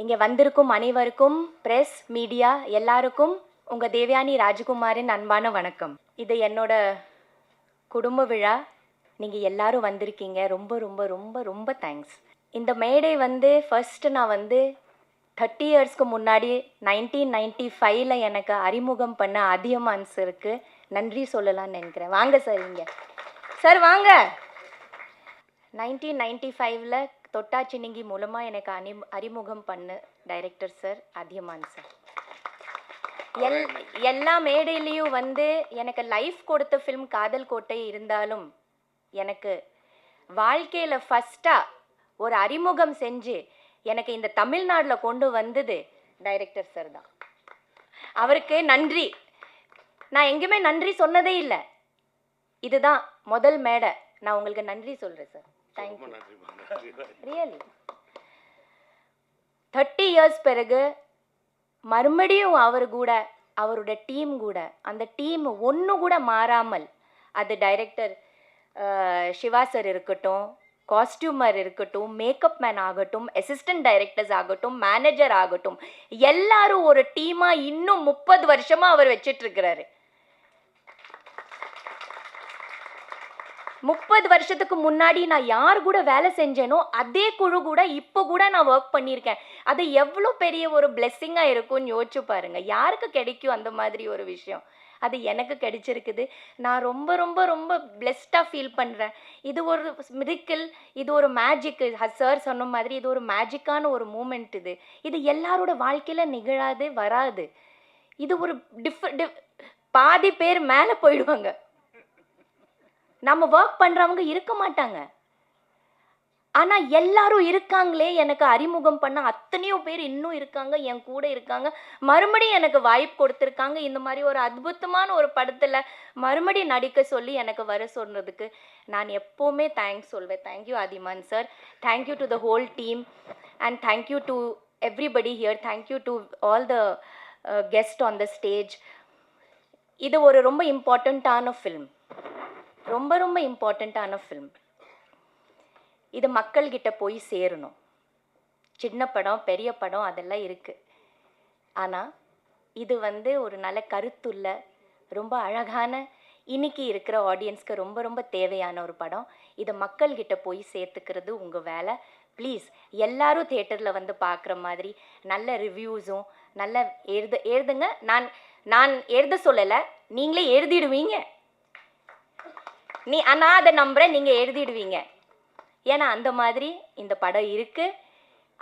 இங்கே வந்திருக்கும் அனைவருக்கும் பிரஸ் மீடியா எல்லாருக்கும் உங்கள் தேவயானி ராஜகுமாரின் அன்பான வணக்கம். இது என்னோட குடும்ப விழா. நீங்கள் எல்லாரும் வந்திருக்கீங்க. ரொம்ப ரொம்ப ரொம்ப ரொம்ப தேங்க்ஸ் இந்த மேடை வந்து ஃபஸ்ட்டு நான் வந்து தேர்ட்டி இயர்ஸ்க்கு முன்னாடி நைன்டீன் நைன்டி ஃபைவ்ல எனக்கு அறிமுகம் பண்ண அதியமான் சருக்கு நன்றி சொல்லலாம்னு நினைக்கிறேன். வாங்க சார் இங்கே. சார் வாங்க. நைன்டீன் நைன்டி ஃபைவ்ல தொட்டாச்சினிங்கி மூலமாக எனக்கு அனி அறிமுகம் பண்ண டைரக்டர் சார் அதியமான் சார் எல் எல்லா மேடையிலையும் வந்து எனக்கு லைஃப் கொடுத்த ஃபிலிம் காதல் கோட்டை இருந்தாலும் எனக்கு வாழ்க்கையில் ஃபஸ்ட்டாக ஒரு அறிமுகம் செஞ்சு எனக்கு இந்த தமிழ்நாட்டில் கொண்டு வந்தது டைரக்டர் சார் தான். அவருக்கு நன்றி. நான் எங்கேயுமே நன்றி சொன்னதே இல்லை. இதுதான் முதல் மேடை. நான் உங்களுக்கு நன்றி சொல்கிறேன் sir thank you really thirty years பிறகு மறுபடியும் அவர் கூட அவரோட டீம் கூட அந்த டீம் ஒன்று கூட மாறாமல் அது டைரக்டர் சிவா சார் இருக்கட்டும் காஸ்டியூமர் இருக்கட்டும் மேக்கப் மேன் ஆகட்டும் அசிஸ்டன்ட் டைரக்டர்ஸ் ஆகட்டும் மேனேஜர் ஆகட்டும் எல்லாரும் ஒரு டீமாக இன்னும் முப்பது வருஷமாக அவர் வச்சிட்டு முப்பது வருஷத்துக்கு முன்னாடி நான் யார் கூட வேலை செஞ்சேனோ அதே குழு கூட இப்போ கூட நான் ஒர்க் பண்ணியிருக்கேன். அது எவ்வளோ பெரிய ஒரு பிளெஸ்ஸிங்காக இருக்கும்னு யோசிச்சு பாருங்க. யாருக்கு கிடைக்கும் அந்த மாதிரி ஒரு விஷயம்? அது எனக்கு கிடைச்சிருக்குது. நான் ரொம்ப ரொம்ப ரொம்ப பிளெஸ்டாக ஃபீல் பண்ணுறேன் இது ஒரு மிரிக்கிள் இது ஒரு மேஜிக் சார் சொன்ன மாதிரி இது ஒரு மேஜிக்கான ஒரு மூமெண்ட் இது. இது எல்லாரோட வாழ்க்கையில் நிகழாது வராது. இது ஒரு டிஃப் பாதி பேர் மேலே போயிடுவாங்க. நம்ம ஒர்க் பண்ணுறவங்க இருக்க மாட்டாங்க. ஆனால் எல்லாரும் இருக்காங்களே எனக்கு அறிமுகம் பண்ண அத்தனையோ பேர் இன்னும் இருக்காங்க என் கூட இருக்காங்க. மறுபடியும் எனக்கு வாய்ப்பு கொடுத்துருக்காங்க. இந்த மாதிரி ஒரு அற்புதமான ஒரு படத்தில் மறுபடியும் நடிக்க சொல்லி எனக்கு வர சொன்னதுக்கு நான் எப்போவுமே தேங்க்ஸ் சொல்வேன். Thank you Athiyaman sir thank you to the whole team and thank you to everybody here thank you to all the guest on the stage இது ஒரு ரொம்ப இம்பார்ட்டண்ட்டான ஃபில்ம் ரொம்ப ரொம்ப இம்பார்ட்டண்ட்டான ஃபில்ம் இது மக்கள்கிட்ட போய் சேரணும். சின்ன படம் பெரிய படம் அதெல்லாம் இருக்குது ஆனால் இது வந்து ஒரு நல்ல கருத்துள்ள ரொம்ப அழகான இன்னைக்கு இருக்கிற ஆடியன்ஸ்க்கு ரொம்ப ரொம்ப தேவையான ஒரு படம். இதை மக்கள்கிட்ட போய் சேர்த்துக்கிறது உங்கள் வேலை. ப்ளீஸ் எல்லாரும் தேட்டரில் வந்து பார்க்குற மாதிரி நல்ல ரிவ்யூஸும் நல்ல எழுத எழுதுங்க. நான் நான் எழுத சொல்லலை நீங்களே எழுதிடுவீங்க. நீ ஆனால் அதை நம்புகிறேன் நீங்கள் எழுதிடுவீங்க. ஏன்னா அந்த மாதிரி இந்த படம் இருக்குது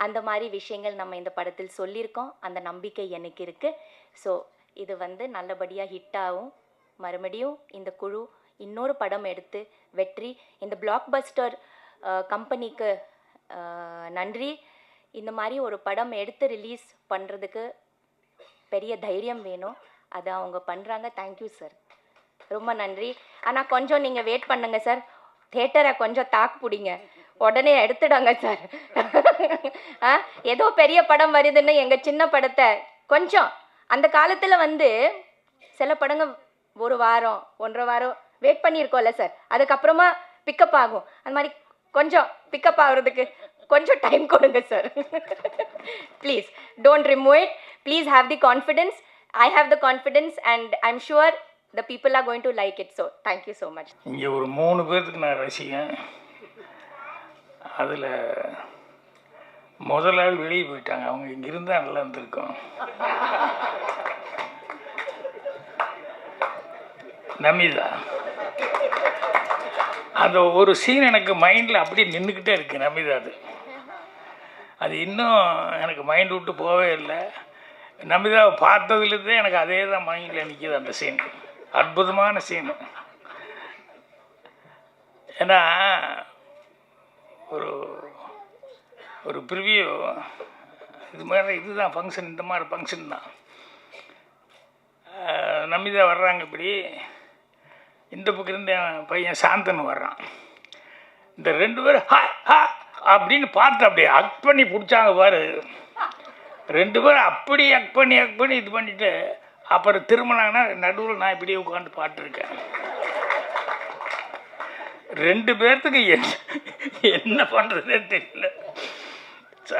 அந்த மாதிரி விஷயங்கள் நம்ம இந்த படத்தில் சொல்லியிருக்கோம். அந்த நம்பிக்கை எனக்கு இருக்குது ஸோ இது வந்து நல்லபடியாக ஹிட் ஆகும். மறுபடியும் இந்த குழு இன்னொரு படம் எடுத்து வெற்றி. இந்த பிளாக் பஸ்டர் கம்பெனிக்கு நன்றி. இந்த மாதிரி ஒரு படம் எடுத்து ரிலீஸ் பண்ணுறதுக்கு பெரிய தைரியம் வேணும். அதை அவங்க பண்ணுறாங்க தேங்க்யூ சார் ரொம்ப நன்றி. ஆனால் கொஞ்சம் நீங்கள் வெயிட் பண்ணுங்க சார் தேட்டரை கொஞ்சம் தாக்கு பிடிங்க. உடனே எடுத்துடாங்க சார் ஆ? ஏதோ பெரிய படம் வருதுன்னு எங்கள் சின்ன படத்தை கொஞ்சம். அந்த காலத்தில் வந்து சில படங்க ஒரு வாரம் ஒன்றரை வாரம் வெயிட் பண்ணியிருக்கோம்ல சார் அதுக்கப்புறமா பிக்கப் ஆகும். அந்த மாதிரி கொஞ்சம் பிக்கப் ஆகுறதுக்கு கொஞ்சம் டைம் கொடுங்க sir please don't remove it please have the confidence I have the confidence and I am sure the people are going to like it so thank you so much இங்கே ஒரு மூணு பேர்த்துக்கு நான் ரசிகன். அதில் முதல் ஆள் வெளியே போயிட்டாங்க. அவங்க இங்கே இருந்தால் நல்லா இருந்திருக்கும். நமிதா. அந்த ஒரு சீன் எனக்கு மைண்டில் அப்படியே நின்றுக்கிட்டே இருக்கு நமிதா அது. அது இன்னும் எனக்கு மைண்ட் விட்டு போகவே இல்லை. நமிதாவை பார்த்ததுலேருந்தே எனக்கு அதே தான் மைண்டில் நிற்கிது அந்த சீன் அற்புதமான சீனு. ஏன்னா ஒரு ஒரு ப்ரிவியூ இது மாதிரி இதுதான் ஃபங்க்ஷன் இந்த மாதிரி ஃபங்க்ஷன் தான். நம்பிதான் வர்றாங்க இப்படி. இந்த பக்கம் இருந்த என் பையன் சாந்தன் வர்றான். இந்த ரெண்டு பேரும் ஹா ஹா அப்படின்னு பார்த்து அப்படியே அக் பண்ணி பிடிச்சாங்க பாரு. ரெண்டு பேரும் அப்படி அக் பண்ணி அக் பண்ணி இது பண்ணிட்டு அப்புறம் திரும்பினாங்கன்னா நடுவில் நான் இப்படியே உட்காந்து பாட்டுருக்கேன். ரெண்டு பேர்த்துக்கு என்ன பண்ணுறதுன்னு தெரியல.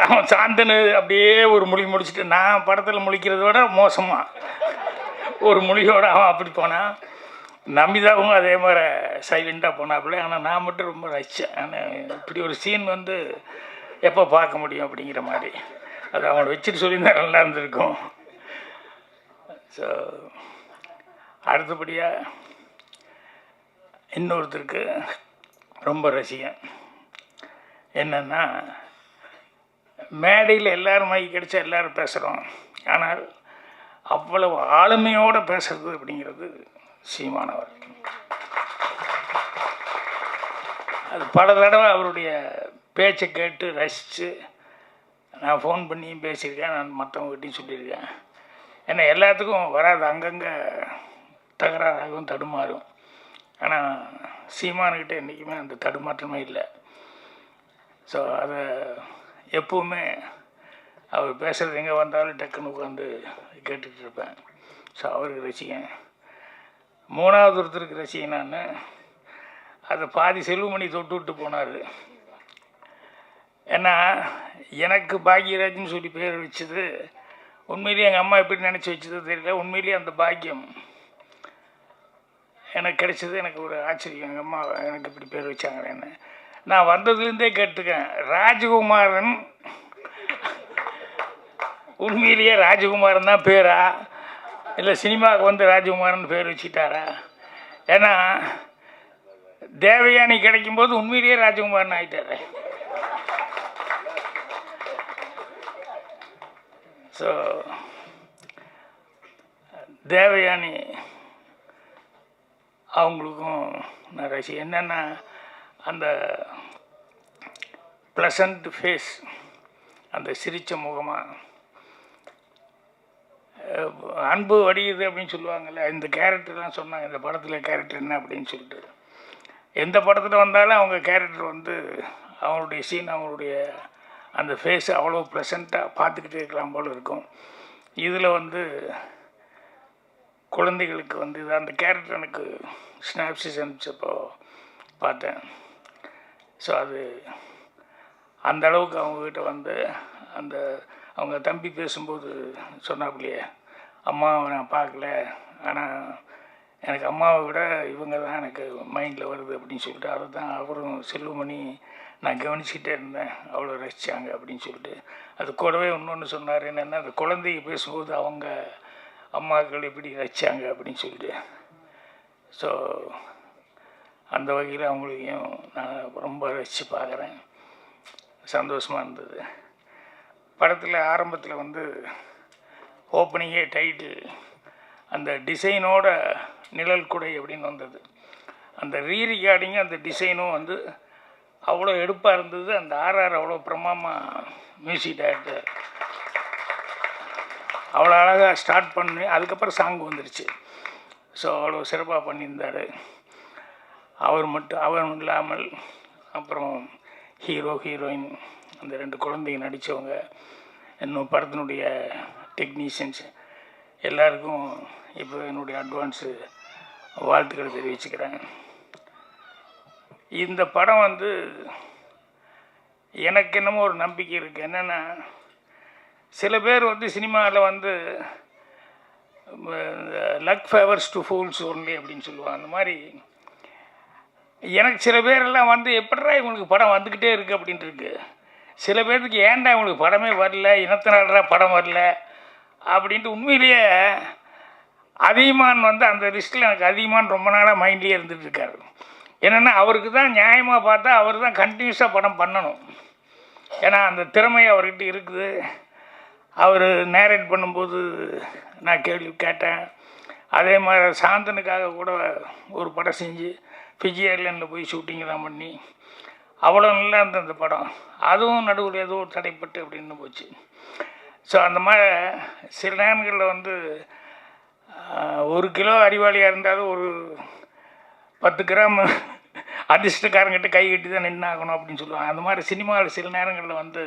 அவன் சாந்தனு அப்படியே ஒரு மொழி முடிச்சுட்டு நான் படத்தில் முழிக்கிறத விட மோசமாக ஒரு மொழியோட அவன் அப்படி போனான் நமிதாவும் அதே மாதிரி சைலண்ட்டாக போனாப்புல. ஆனால் நான் மட்டும் ரொம்ப ரசித்தேன் ஆனால் இப்படி ஒரு சீன் வந்து எப்போ பார்க்க முடியும் அப்படிங்கிற மாதிரி. அது அவனை வச்சுட்டு சொல்லியிருந்தா நல்லா இருந்திருக்கும். ஸோ அடுத்தபடியாக இன்னொருத்தருக்கு ரொம்ப ரசிகன் என்னென்னா மேடையில் எல்லோரும் மைக் கிடச்சா எல்லோரும் பேசுகிறோம் ஆனால் அவ்வளவு ஆளுமையோடு பேசுறது அப்படிங்கிறது சீமானவர் அது பல தடவை அவருடைய பேச்சை கேட்டு ரசித்து நான் ஃபோன் பண்ணியும் பேசியிருக்கேன் நான் மற்றவங்ககிட்டையும் சொல்லியிருக்கேன். ஏன்னா எல்லாத்துக்கும் வராது. அங்கங்கே தகராறாகவும் தடுமாறும். ஆனால் சீமானுக்கிட்ட என்றைக்குமே அந்த தடுமாற்றமே இல்லை. ஸோ அதை எப்போவுமே அவர் பேசுகிறது எங்கே வந்தாலும் டக்குன்னு உட்காந்து கேட்டுட்டு இருப்பேன். ஸோ அவருக்கு ரசிகன். மூணாவது ஒருத்தருக்கு ரசிகன் நான். அதை பாதி செல்வமணி தொட்டு விட்டு போனார். ஏன்னா எனக்கு பாக்யராஜ்னு சொல்லி பேர் வச்சது உண்மையிலேயே எங்கள் அம்மா எப்படி நினச்சி வச்சதோ தெரியல. உண்மையிலேயே அந்த பாக்கியம் எனக்கு கிடைச்சது. எனக்கு ஒரு ஆச்சரியம். எங்கள் அம்மா எனக்கு இப்படி பேர் வச்சாங்களேன்னு நான் வந்ததுலேருந்தே கேட்டுக்கேன். ராஜகுமாரன் உண்மையிலேயே ராஜகுமாரன் தான் பேரா? இல்லை சினிமாவுக்கு வந்து ராஜகுமாரன் பேர் வச்சுட்டாரா ஏன்னா தேவயானி கிடைக்கும்போது உண்மையிலேயே ராஜகுமாரன் ஆகிட்டாரு ஸோ தேவயானி அவங்களுக்கும் நான் ரசி என்னென்னா அந்த ப்ளசண்ட் ஃபேஸ் அந்த சிரித்த முகமாக அன்பு வடியுது அப்படின்னு சொல்லுவாங்கள்ல இந்த கேரக்டர்லாம் சொன்னாங்க இந்த படத்தில் கேரக்டர் என்ன அப்படின்னு சொல்லிட்டு. எந்த படத்தில் வந்தாலும் அவங்க கேரக்டர் வந்து அவங்களுடைய சீன் அவங்களுடைய அந்த ஃபேஸ் அவ்வளோ ப்ளசண்ட்டாக பார்த்துக்கிட்டே இருக்கலாம் போல் இருக்கும். இதில் வந்து குழந்தைகளுக்கு வந்து இது அந்த கேரக்டர் எனக்கு ஸ்னாப்சிஸ் அனுப்பிச்சப்போ பார்த்தேன். ஸோ அது அந்த அளவுக்கு அவங்கக்கிட்ட வந்து அந்த அவங்க தம்பி பேசும்போது சொன்னாப்புலையே அம்மாவை நான் பார்க்கல. ஆனால் எனக்கு அம்மாவை விட இவங்க தான் எனக்கு மைண்டில் வருது அப்படின்னு சொல்லிட்டு அதை தான் அவரும் செல்வமணி நான் கவனிச்சுக்கிட்டே இருந்தேன். அவ்வளோ ரசித்தாங்க அப்படின்னு சொல்லிட்டு. அது கூடவே இன்னொன்று சொன்னார் என்னென்னா அந்த குழந்தைய பேசும்போது அவங்க அம்மாக்கள் எப்படி ரசித்தாங்க அப்படின்னு சொல்லிட்டு. ஸோ அந்த வகையில் அவங்களையும் நான் ரொம்ப ரசித்து பார்க்குறேன். சந்தோஷமாக இருந்தது. படத்தில் ஆரம்பத்தில் வந்து ஓப்பனிங்கே டைட்டில் அந்த டிசைனோட நிழல் குடை அப்படின்னு வந்தது. அந்த ரீரிகார்டிங்கும் அந்த டிசைனும் வந்து அவ்வளோ எடுப்பாக இருந்தது. அந்த ஆர்ஆர் அவ்வளோ பிரமாமாக மியூசிக் டைரக்டர். அவ்வளோ அழகாக ஸ்டார்ட் பண்ணி அதுக்கப்புறம் சாங் வந்துருச்சு. ஸோ அவ்வளோ சிறப்பாக பண்ணியிருந்தார். அவர் மட்டும் அவர் இல்லாமல் அப்புறம் ஹீரோ ஹீரோயின் அந்த ரெண்டு குழந்தைங்க நடித்தவங்க இன்னும் படத்தினுடைய டெக்னீஷியன்ஸ் எல்லாருக்கும் இப்போ என்னுடைய அட்வான்ஸு வாழ்த்துக்களை தெரிவிச்சுக்கிறேன். இந்த படம் வந்து எனக்கு என்னமோ ஒரு நம்பிக்கை இருக்குது என்னென்னா சில பேர் வந்து சினிமாவில் வந்து luck favours to fools only அப்படின்னு சொல்லுவாங்க. அந்த மாதிரி எனக்கு சில பேரெல்லாம் வந்து எப்படா இவங்களுக்கு படம் வந்துக்கிட்டே இருக்குது அப்படின்ட்டு இருக்கு. சில பேர்த்துக்கு ஏன்டா இவங்களுக்கு படமே வரல? இனத்தினால்டா படம் வரல? அப்படின்ட்டு உண்மையிலேயே அதிகமான் வந்து அந்த லிஸ்ட்டில் எனக்கு அதிகமான் ரொம்ப நாளாக மைண்ட்லேயே இருந்துட்டு இருக்காரு. என்னென்னா அவருக்கு தான் நியாயமாக பார்த்தா அவர் தான் கண்டினியூஸாக படம் பண்ணணும். ஏன்னா அந்த திறமை அவர்கிட்ட இருக்குது. அவர் நேரேட் பண்ணும்போது நான் கேள்வி கேட்டேன். அதே மாதிரி சாந்தனுக்காக கூட ஒரு படம் செஞ்சு ஃபிஜி ஏர்லைனில் போய் ஷூட்டிங்லாம் பண்ணி அவ்வளோ நல்லா இருந்த அந்த படம். அதுவும் நடுவில் ஏதோ தடைப்பட்டு அப்படின்னு போச்சு. ஸோ அந்த மாதிரி சில நேரங்களில் வந்து ஒரு கிலோ அறிவாளியாக இருந்தாலும் ஒரு பத்து கிராம் அதிர்ஷ்டக்காரங்கிட்ட கை கட்டி தான் நின்று ஆகணும் அப்படின்னு சொல்லுவாங்க. அந்த மாதிரி சினிமாவில் சில நேரங்களில் வந்து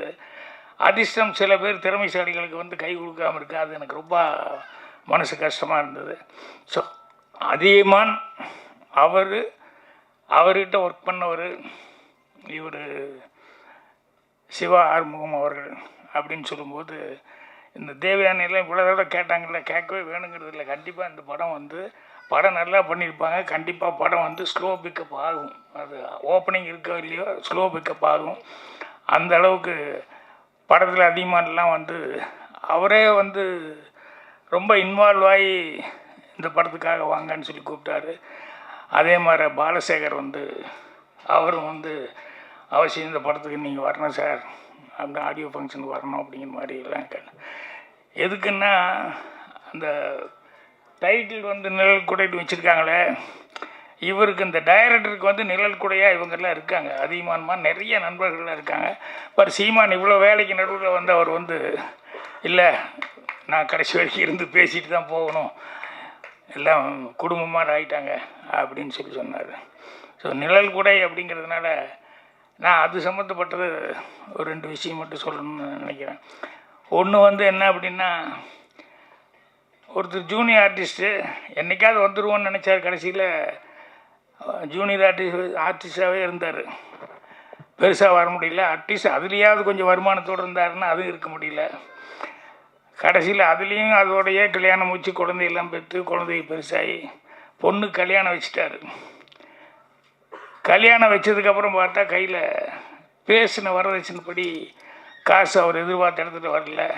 அதிர்ஷ்டம் சில பேர் திறமைசாலிகளுக்கு வந்து கை கொடுக்காம இருக்கு அது எனக்கு ரொம்ப மனசு கஷ்டமாக இருந்தது. ஸோ அதியமான் அவர் அவர்கிட்ட ஒர்க் பண்ணவர் இவர் சிவா ஆறுமுகம் அவர்கள் அப்படின்னு சொல்லும்போது இந்த தேவயானையெல்லாம் இவ்வளோ தடவை கேட்டாங்கல்ல கேட்கவே வேணுங்கிறது இல்லை. கண்டிப்பாக இந்த படம் வந்து படம் நல்லா பண்ணியிருப்பாங்க. கண்டிப்பாக படம் வந்து ஸ்லோ பிக்கப் ஆகும். அது ஓப்பனிங் இருக்கோ இல்லையோ ஸ்லோ பிக்கப் ஆகும். அந்த அளவுக்கு படத்தில் அதிகமானலாம் வந்து அவரே வந்து ரொம்ப இன்வால்வ் ஆகி இந்த படத்துக்காக வாங்கன்னு சொல்லி கூப்பிட்டாரு. அதே மாதிரி பாலசேகர் வந்து அவரும் வந்து அவசியம் இந்த படத்துக்கு நீங்கள் வரணும் சார். அந்த ஆடியோ ஃபங்க்ஷனுக்கு வரணும் அப்படிங்கிற மாதிரி எல்லாம் எதுக்குன்னா அந்த டைட்டில் வந்து நிழல் குடைன்னு வச்சுருக்காங்களே இவருக்கு இந்த டைரக்டருக்கு வந்து நிழல் குடையாக இவங்கெல்லாம் இருக்காங்க. அதிகமானமா நிறைய நண்பர்கள்லாம் இருக்காங்க. பர் சீமான் இவ்வளோ வேலைக்கு நடுவில் வந்து அவர் வந்து இல்லை நான் கடைசி வரைக்கும் இருந்து பேசிட்டு தான் போகணும். எல்லாம் குடும்பமாக ஆயிட்டாங்க அப்படின்னு சொல்லி சொன்னார். ஸோ நிழல் குடை அப்படிங்கிறதுனால நான் அது சம்மந்தப்பட்டது ஒரு ரெண்டு விஷயம் மட்டும் சொல்லணும்னு நினைக்கிறேன். ஒன்று வந்து என்ன அப்படின்னா ஒருத்தர் ஜூனியர் ஆர்டிஸ்ட்டு என்னைக்காவது வந்துடுவோன்னு நினச்சார் கடைசியில் ஜூனியர் ஆர்டிஸ்ட் ஆர்டிஸ்டாகவே இருந்தார். பெருசாக வர முடியல. அட்லீஸ்ட் அதுலேயாவது கொஞ்சம் வருமானத்தோடு இருந்தாருன்னா அதுவும் இருக்க முடியல. கடைசியில் அதுலேயும் அதோடையே கல்யாணம் வச்சு குழந்தையெல்லாம் பெற்று குழந்தைய பெருசாகி பொண்ணு கல்யாணம் வச்சுட்டாரு. கல்யாணம் வச்சதுக்கப்புறம் பார்த்தா கையில் பேசின வரதட்சணைப்படி காசு அவர் எதிர்பார்த்த இடத்துல வரல.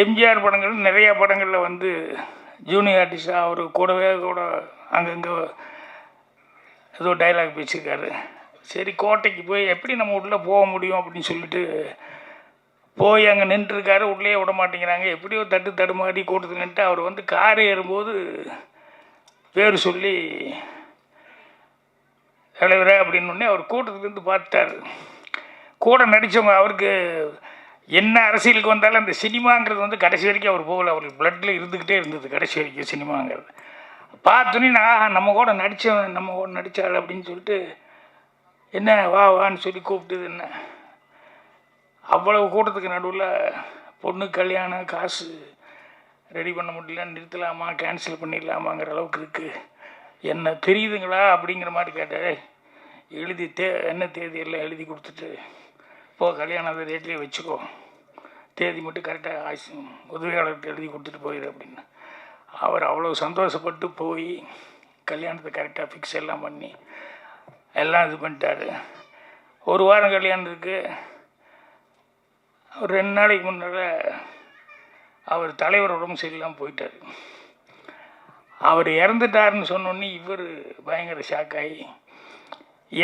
எம்ஜிஆர் படங்கள் நிறைய படங்களில் வந்து ஜூனியர் ஆர்டிஸ்டாக அவர் கூடவே கூட அங்கங்கே ஏதோ டைலாக் பேசியிருக்காரு. சரி கோட்டைக்கு போய் எப்படி நம்ம உள்ளே போக முடியும் அப்படின்னு சொல்லிட்டு போய் அங்கே நின்றுருக்காரு. உள்ளே விட மாட்டேங்கிறாங்க. எப்படியோ தட்டு தடுமாறி கூட்டத்தில் நின்றுட்டு அவர் வந்து கார் ஏறும்போது பேர் சொல்லி தலைவரே அப்படின்னு அவர் கூட்டத்துலேருந்து பார்த்துட்டாரு. கூட நடித்தவங்க அவருக்கு என்ன அரசியலுக்கு வந்தாலும் அந்த சினிமாங்கிறது வந்து கடைசி வரைக்கும் அவர் போகல. அவருக்கு பிளட்டில் இருந்துக்கிட்டே இருந்தது கடைசி வரைக்கும் சினிமாங்கிறது. பார்த்தோன்னே நான் நம்ம கூட நடித்தவன் நம்ம கூட நடித்தாள் அப்படின்னு சொல்லிட்டு என்ன வா வான்னு சொல்லி கூப்பிட்டது என்ன? அவ்வளவு கூட்டத்துக்கு நடுவில் பொண்ணு கல்யாணம் காசு ரெடி பண்ண முடியல. நிறுத்தலாமா? கேன்சல் பண்ணிடலாமாங்கிற அளவுக்கு இருக்குது என்ன தெரியுதுங்களா? அப்படிங்கிற மாதிரி கேட்டார். எழுதி தே என்ன தேதி எல்லாம் எழுதி கொடுத்துட்டு போ கல்யாணம் அந்த டேட்லேயே வச்சுக்கோ. தேதி மட்டும் கரெக்டாக ஆசி உதவியாளர்கிட்ட எழுதி கொடுத்துட்டு போயிடு அப்படின்னு. அவர் அவ்வளோ சந்தோஷப்பட்டு போய் கல்யாணத்தை கரெக்டாக ஃபிக்ஸ் எல்லாம் பண்ணி எல்லாம் இது பண்ணிட்டாரு. ஒரு வாரம் கல்யாணத்துக்கு ஒரு ரெண்டு நாளைக்கு முன்னால் அவர் தலைவர் உடம்பு சரியில்லாமல் போயிட்டார். அவர் இறந்துட்டாருன்னு சொன்னோன்னே இவர் பயங்கர ஷாக் ஆகி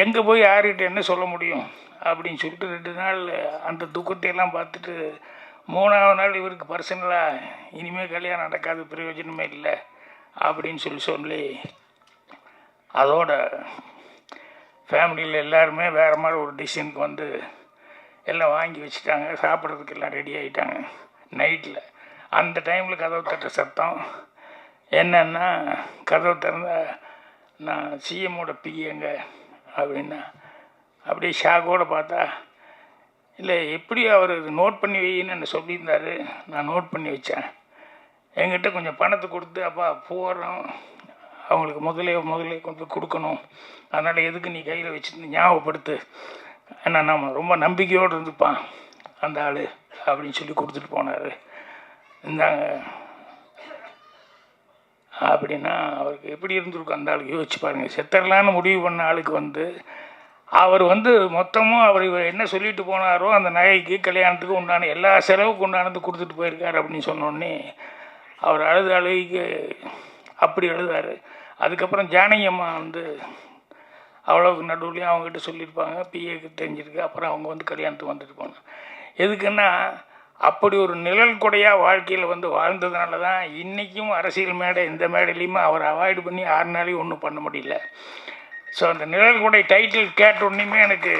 எங்கே போய் யார்கிட்ட என்ன சொல்ல முடியும்? அப்படின்னு சொல்லிட்டு ரெண்டு நாள் அந்த துக்கத்தையெல்லாம் பார்த்துட்டு மூணாவது நாள் இவருக்கு பர்சனலாக இனிமேல் கல்யாணம் நடக்காத பிரயோஜனமே இல்லை அப்படின்னு சொல்லி சொல்லி அதோட ஃபேமிலியில் எல்லாருமே வேறு மாதிரி ஒரு டிசிஷனுக்கு வந்து எல்லாம் வாங்கி வச்சுட்டாங்க. சாப்பிட்றதுக்கு எல்லாம் ரெடி ஆகிட்டாங்க நைட்டில் அந்த டைமில் கதவு தட்ட சத்தம். என்னென்னா கதவு திறந்த நான் சிஎம்மோட பிஏங்க அப்படின்னா அப்படியே ஷாக்கோடு பார்த்தா இல்லை எப்படி அவர் நோட் பண்ணி வைன்னு என்ன சொல்லியிருந்தாரு. நான் நோட் பண்ணி வச்சேன். என்கிட்ட கொஞ்சம் பணத்தை கொடுத்து அப்பா போகிறோம் அவங்களுக்கு முதலே முதலே கொண்டு போய் கொடுக்கணும். அதனால் எதுக்கு நீ கையில் வச்சுட்டு ஞாபகப்படுத்து. ஏன்னா நம்ம ரொம்ப நம்பிக்கையோடு இருந்துப்பான் அந்த ஆள் அப்படின்னு சொல்லி கொடுத்துட்டு போனார். இந்தாங்க. அப்படின்னா அவருக்கு எப்படி இருந்திருக்கும் அந்த ஆளுக்கு? யோசிச்சு பாருங்கள் செத்தரலான்னு முடிவு பண்ண ஆளுக்கு வந்து அவர் வந்து மொத்தமும் அவர் இவர் என்ன சொல்லிட்டு போனாரோ அந்த நகைக்கு கல்யாணத்துக்கு உண்டான எல்லா செலவுக்கு உண்டானது கொடுத்துட்டு போயிருக்கார் அப்படின்னு சொன்னோடனே அவர் அழுது அழுகைக்கு அப்படி அழுதார். அதுக்கப்புறம் ஜானகி அம்மா வந்து அவ்வளோக்கு நடுவுலையும் அவங்ககிட்ட சொல்லியிருப்பாங்க பிஏக்கு தெரிஞ்சிருக்கு அப்புறம் அவங்க வந்து கல்யாணத்துக்கு வந்துட்டு போனாங்க. எதுக்குன்னா அப்படி ஒரு நிழல் கொடையாக வாழ்க்கையில் வந்து வாழ்ந்ததுனால தான் இன்றைக்கும் அரசியல் மேடை எந்த மேடையிலையுமே அவர் அவாய்டு பண்ணி ஆறு நாளையும் ஒன்றும் பண்ண முடியல. ஸோ அந்த நிழல் கொடை டைட்டில் கேட்ட உடனேயுமே எனக்கு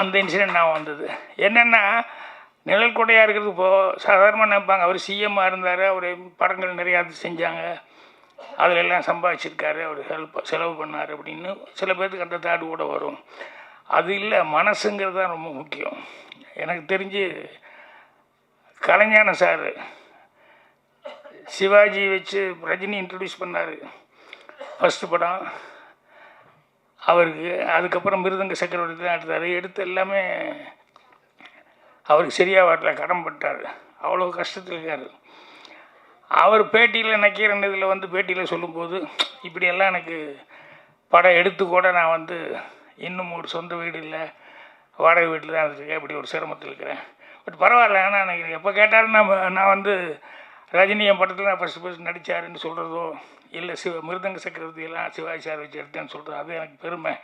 அந்த இன்சிடென்ட் நான் வந்தது. என்னென்னா நிழல் கொடையாக இருக்கிறது இப்போது சாதாரணமாக நினைப்பாங்க. அவர் சிஎம்மாக இருந்தார் அவர் படங்கள் நிறையா செஞ்சாங்க. அதில் எல்லாம் சம்பாதிச்சிருக்காரு அவர் ஹெல்ப் செலவு பண்ணார் அப்படின்னு சில பேர்த்துக்கு அந்த தாடு கூட வரும். அது இல்லை மனசுங்கிறது தான் ரொம்ப முக்கியம். எனக்கு தெரிஞ்சு கலைஞான சார் சிவாஜி வச்சு ரஜினி இன்ட்ரடியூஸ் பண்ணார். ஃபஸ்ட்டு படம். அவருக்கு அதுக்கப்புறம் மிருதங்க சக்கரவர்த்தி தான் எடுத்தார். எடுத்து எல்லாமே அவருக்கு சரியாக வரல கடன் பட்டார். அவ்வளோ கஷ்டத்தில் இருக்கார். அவர் பேட்டியில் நக்கீரன் இதில் வந்து பேட்டியில் சொல்லும்போது இப்படியெல்லாம் எனக்கு படம் எடுத்து கூட நான் வந்து இன்னும் ஒரு சொந்த வீடு இல்லை வாடகை வீட்டில் தான் இருக்கேன் இப்படி ஒரு சிரமத்தில் இருக்கிறேன். பட் பரவாயில்ல ஆனால் எனக்கு எப்போ கேட்டாலும் நான் நான் வந்து ரஜினி என் படத்தில் நான் ஃபஸ்ட்டு ஃபஸ்ட் நடித்தாருன்னு சொல்கிறதோ இல்லை சிவ மிருதங்க சக்கரவர்த்தி எல்லாம் சிவாஜி சார் வச்சு எடுத்தேன்னு சொல்கிறது அது எனக்கு பெருமை.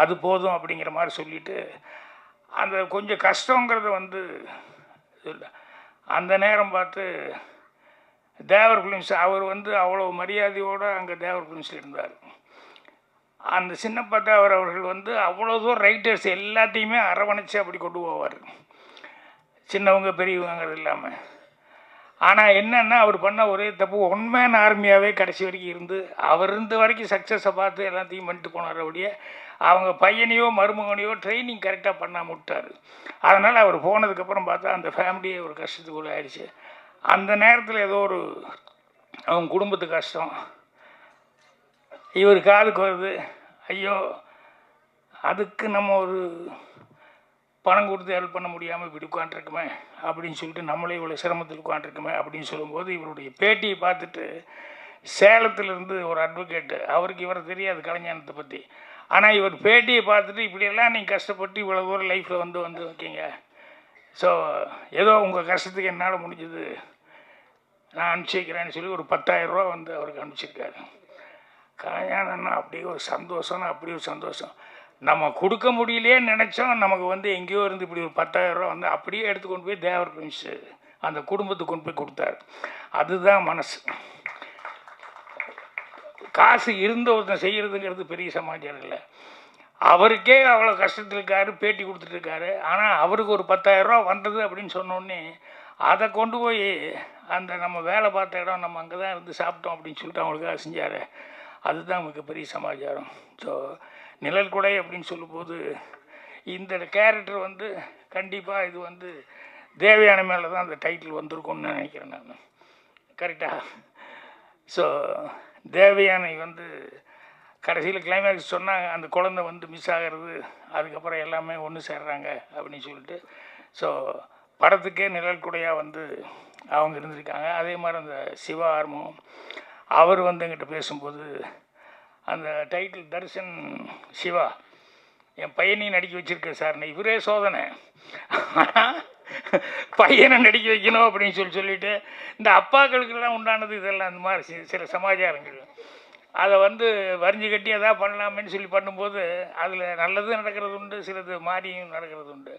அது போதும் அப்படிங்கிற மாதிரி சொல்லிட்டு அந்த கொஞ்சம் கஷ்டங்கிறத வந்து அந்த நேரம் பார்த்து தேவர் ஃபிலிம்ஸ் அவர் வந்து அவ்வளோ மரியாதையோடு அங்கே தேவர் ஃபிலிம்ஸில் இருந்தார். அந்த சின்னப்ப தேவர் அவர்கள் வந்து அவ்வளோ தூரம் ரைட்டர்ஸ் எல்லாத்தையுமே அரவணைச்சு அப்படி கொண்டு போவார். சின்னவங்க பெரியவங்கிறது இல்லாமல் ஆனால் என்னென்னா அவர் பண்ண ஒரே தப்பு ஒன்மேன் ஆர்மியாகவே கடைசி வரைக்கும் இருந்து அவர் இருந்த வரைக்கும் சக்ஸஸை பார்த்து எல்லாத்தையும் பண்ணிட்டு போனார் அப்படியே அவங்க பையனையோ மருமகனையோ ட்ரைனிங் கரெக்டாக பண்ணாம விட்டார் அதனால் அவர் போனதுக்கப்புறம் பார்த்தா அந்த ஃபேமிலியே ஒரு கஷ்டத்துக்குள்ளே ஆயிடுச்சு. அந்த நேரத்தில் ஏதோ ஒரு அவங்க குடும்பத்து கஷ்டம். இவர் காதுக்கு வருது ஐயோ அதுக்கு நம்ம ஒரு பணம் கொடுத்து ஹெல்ப் பண்ண முடியாமல் இப்படி உட்காண்ட்ருக்குமே அப்படின்னு சொல்லிட்டு நம்மளே இவ்வளோ சிரமத்தில் உட்காண்ட்ருக்குமே அப்படின்னு சொல்லும்போது இவருடைய பேட்டியை பார்த்துட்டு சேலத்திலிருந்து ஒரு அட்வொகேட்டு அவருக்கு இவரை தெரியாது கலைஞானத்தை பற்றி ஆனால் இவர் பேட்டியை பார்த்துட்டு இப்படியெல்லாம் நீங்கள் கஷ்டப்பட்டு இவ்வளோ தூரம் லைஃப்பில் வந்து வந்து வைக்கீங்க ஸோ ஏதோ உங்கள் கஷ்டத்துக்கு என்னால் முடிஞ்சது நான் அனுப்பிச்சிக்கிறேன்னு சொல்லி ஒரு பத்தாயிரம் வந்து அவருக்கு அனுப்பிச்சிருக்காரு. கல்யாணம்னா அப்படியே ஒரு சந்தோஷம்னா அப்படி ஒரு சந்தோஷம். நம்ம கொடுக்க முடியலையே நினச்சோம். நமக்கு வந்து எங்கேயோ இருந்து இப்படி ஒரு பத்தாயிரம் வந்து அப்படியே எடுத்து கொண்டு போய் தேவர் பிரின்ஸ் அந்த குடும்பத்துக்கு கொண்டு போய் கொடுத்தாரு. அதுதான் மனசு. காசு இருந்த ஒருத்தன் செய்கிறதுங்கிறது பெரிய சமாச்சாரம் இல்லை. அவருக்கே அவ்வளோ கஷ்டத்தில் இருக்காரு பேட்டி கொடுத்துட்ருக்காரு ஆனால் அவருக்கு ஒரு பத்தாயிரம் ரூபா வந்தது அப்படின்னு சொன்னோடனே அதை கொண்டு போய் அந்த நம்ம வேலை பார்த்த இடம் நம்ம அங்கே தான் இருந்து சாப்பிட்டோம் அப்படின்னு சொல்லிட்டு அவங்களுக்காக செஞ்சார். அதுதான் மிகப்பெரிய சமாச்சாரம். ஸோ நிழல் கொடை அப்படின்னு சொல்லும்போது இந்த கேரக்டர் வந்து கண்டிப்பாக இது வந்து தேவையான மேலே தான் அந்த டைட்டில் வந்திருக்கும்னு நினைக்கிறேன் நான். கரெக்டாக ஸோ தேவயானை வந்து கடைசியில் கிளைமேக்ஸ் சொன்னாங்க அந்த குழந்தை வந்து மிஸ் ஆகிறது அதுக்கப்புறம் எல்லாமே ஒன்று சேர்றாங்க அப்படின்னு சொல்லிட்டு. ஸோ படத்துக்கே நிழல் குடையாக வந்து அவங்க இருந்திருக்காங்க. அதே மாதிரி அந்த சிவா ஆர்மம் அவர் வந்து எங்கிட்ட பேசும்போது அந்த டைட்டில் தர்ஷன் சிவா என் பையனையும் நடிக்க வச்சிருக்கேன் சார். இவரே சோதனை. பையனை நடிக்க வைக்கணும் அப்படின்னு சொல்லி சொல்லிட்டு இந்த அப்பாக்களுக்கெல்லாம் உண்டானது இதெல்லாம் அந்த மாதிரி சில சமாச்சாரங்கள். அதை வந்து வரிஞ்சு கட்டி எதாவது பண்ணலாமேன்னு சொல்லி பண்ணும்போது அதில் நல்லதும் நடக்கிறது உண்டு சிலது மாறியும் நடக்கிறது உண்டு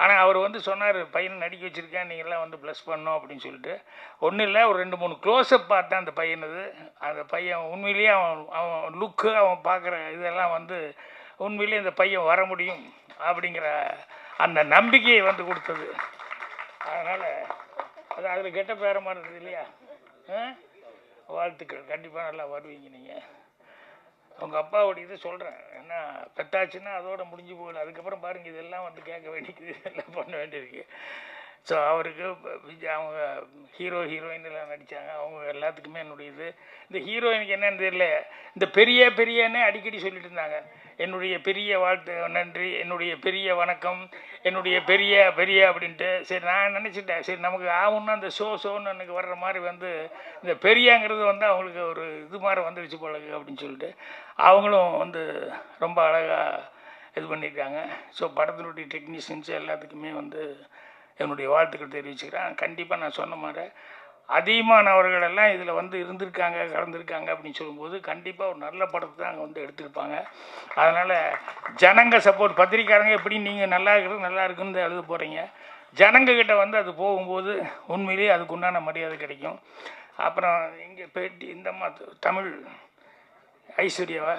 ஆனால் அவர் வந்து சொன்னார் பையனை நடிக்க வச்சுருக்கேன் நீங்கள்லாம் வந்து ப்ளஸ் பண்ணோம் அப்படின்னு சொல்லிட்டு. ஒன்றும் இல்லை ஒரு ரெண்டு மூணு க்ளோஸ்அப் பார்த்தேன் அந்த பையனது அந்த பையன் உண்மையிலேயே அவன் அவன் லுக்கு அவன் பார்க்குற இதெல்லாம் வந்து உண்மையிலேயே இந்த பையன் வர முடியும் அப்படிங்கிற அந்த நம்பிக்கையை வந்து கொடுத்தது. அதனால் அது அதில் கெட்ட பேரமாக இருக்குது இல்லையா? ஆ? வாழ்த்துக்கள். கண்டிப்பாக நல்லா வருவீங்க நீங்கள் உங்கள் அப்பாவோட இது சொல்கிறேன் என்ன பெத்தாச்சுன்னா அதோட முடிஞ்சு போகல. அதுக்கப்புறம் பாருங்கள் இதெல்லாம் வந்து கேட்க வேண்டியது எல்லாம் பண்ண வேண்டியிருக்கு ஸோ அவருக்கு அவங்க ஹீரோ ஹீரோயின் எல்லாம் நடித்தாங்க அவங்க எல்லாத்துக்குமே என்னுடைய இது. இந்த ஹீரோயினுக்கு என்னன்னு தெரியல. இந்த பெரிய பெரியன்னு அடிக்கடி சொல்லிட்டு இருந்தாங்க. என்னுடைய பெரிய வாழ்த்து நன்றி என்னுடைய பெரிய வணக்கம் என்னுடைய பெரிய பெரிய அப்படின்ட்டு. சரி நான் நினச்சிட்டேன். சரி நமக்கு ஆகும்னா அந்த ஷோ ஷோன்னு எனக்கு வர்ற மாதிரி வந்து இந்த பெரியாங்கிறது வந்து அவங்களுக்கு ஒரு இது மாதிரி வந்துருச்சு போலக்கு அப்படின்னு சொல்லிட்டு அவங்களும் வந்து ரொம்ப அழகாக இது பண்ணியிருக்காங்க. ஸோ படத்தினுடைய டெக்னீஷியன்ஸ் எல்லாத்துக்குமே வந்து என்னுடைய வாழ்த்துக்கள் தெரிவிச்சுக்கிறேன். கண்டிப்பாக நான் சொன்ன மாதிரி அதிகமானவர்களெல்லாம் இதில் வந்து இருந்திருக்காங்க கலந்துருக்காங்க அப்படின்னு சொல்லும்போது கண்டிப்பாக ஒரு நல்ல படத்தை தான் அங்கே வந்து எடுத்திருப்பாங்க. அதனால் ஜனங்க சப்போர்ட் பத்திரிக்காரங்க எப்படி நீங்கள் நல்லா இருக்கிறது நல்லா இருக்குன்னு எழுத போகிறீங்க ஜனங்கக்கிட்ட வந்து அது போகும்போது உண்மையிலேயே அதுக்கு உண்டான மரியாதை கிடைக்கும். அப்புறம் இங்கே பேட்டி இந்த தமிழ் ஐஸ்வர்யாவா?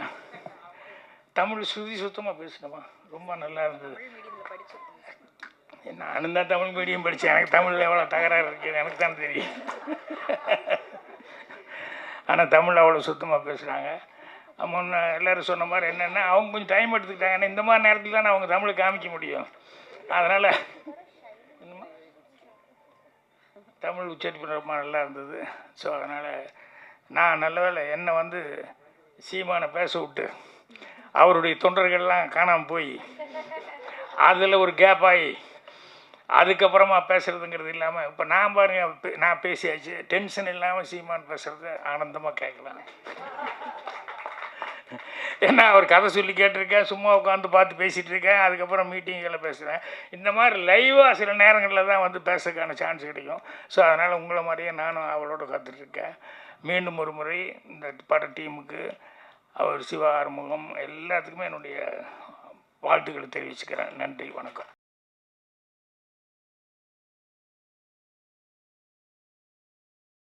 தமிழ் சுதி சுத்தமாக பேசணுமா ரொம்ப நல்லா இருந்தது. நானும் தான் தமிழ் மீடியம் படித்தேன் எனக்கு தமிழில் எவ்வளோ தகராறு இருக்குது எனக்கு தான் தெரியும். ஆனால் தமிழ் அவ்வளோ சுத்தமாக பேசுகிறாங்க முன்ன எல்லோரும் சொன்ன மாதிரி என்னென்னா அவங்க கொஞ்சம் டைம் எடுத்துக்கிட்டாங்க. ஏன்னா இந்த மாதிரி நேரத்தில் தானே அவங்க தமிழை காமிக்க முடியும். அதனால் தமிழ் உச்சரிப்பு ரொம்ப நல்லா இருந்தது. ஸோ அதனால் நான் நல்ல வேலை என்னை வந்து சீமானை பேச விட்டு அவருடைய தொண்டர்கள்லாம் காணாமல் போய் அதில் ஒரு கேப் ஆகி அதுக்கப்புறமா பேசுகிறதுங்கிறது இல்லாமல் இப்போ நான் பாருங்க பே- நான் பேசியாச்சு. டென்ஷன் இல்லாமல் சீமான் பேசுகிறத ஆனந்தமாக கேட்கலாம். ஏன்னா அவர் கதை சொல்லி கேட்டிருக்கேன் சும்மா உட்காந்து பார்த்து பேசிகிட்டு இருக்கேன் அதுக்கப்புறம் மீட்டிங்கில் பேசுகிறேன் இந்த மாதிரி லைவாக சில நேரங்களில் தான் வந்து பேசுறதுக்கான சான்ஸ் கிடைக்கும். ஸோ அதனால் உங்களை மாதிரியே நானும் அவளோட காத்துட்ருக்கேன். மீண்டும் ஒரு முறை இந்த பட டீமுக்கு அவர் சிவா ஆறுமுகம் எல்லாத்துக்குமே என்னுடைய வாழ்த்துக்களை தெரிவிச்சுக்கிறேன். நன்றி வணக்கம்.